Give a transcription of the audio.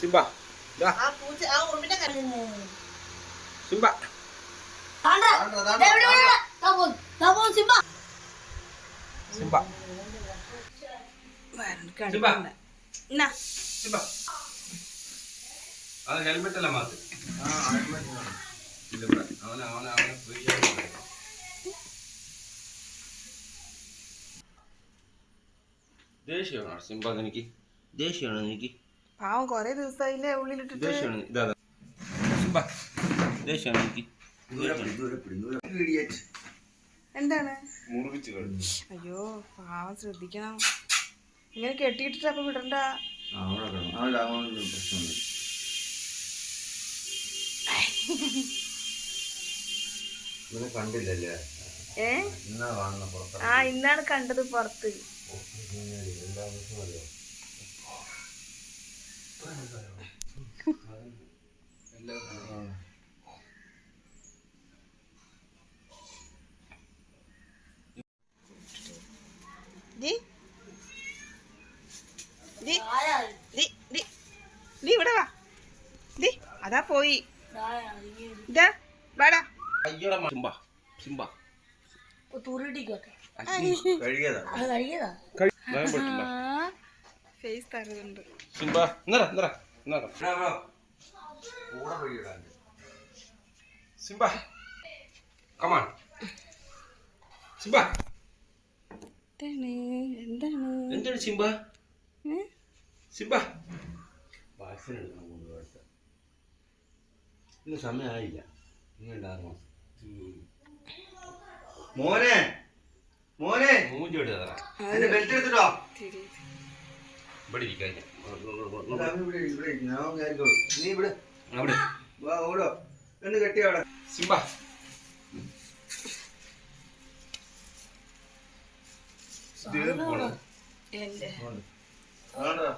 Simba ആ ആ Simba. Simba. Helmet അല്ല മാത്ത്. ഇല്ല ഇവിടെ അവനെ അവനെ അവനെ ഫ്രീ ആയിട്ട് ദേഷ്യമാണ് സിംബ എനിക്ക് ദേഷ്യമാണ് എനിക്ക് പാവം കൊറേ ദിവസമായില്ലേ ഉള്ളിലിട്ടിട്ട്. ദേഷ്യമാണ്. ഇതാ ഇതാ. ദേഷ്യമാണ് എനിക്ക് എന്താണ്? മുറിവിച്ച് കളി അയ്യോ പാവം ശ്രദ്ധിക്കണം. ഇങ്ങനെ കെട്ടിയിട്ടിട്ട് അപ്പൊ വിടണ്ട. അവിടെ കണ്ടില്ലല്ലേ? ആ ഇന്നാണ് കണ്ടത് പുറത്ത്. ഇവിടെ വാ. അതാ പോയി. ഇതാ വാടാ. അയ്യോടെ സിംബ സിംബ ഫേസ് തരുന്നുണ്ട്. Simba Simba come on Simba എന്താണ്? സിംബ സിംബ വാക്സിൻ എടുക്കണം കൊണ്ടുപോയിട്ട് ഇന്ന് സമയമായില്ല. ആറ് മാസം. മോനെ മോനെ മൂഞ്ചി എടുത്തറ എന്റെ ബെൽറ്റ് എടുത്തിട്ടോ? ഇവിടെ ഇരിക്കാൻ നീ ഇവിടെ. അവിടെ. വാ ഓടോ. എന്ന് കെട്ടി അവിടെ? സിംബ. ഇത് പോണം എന്റെ. ആണ്ടാ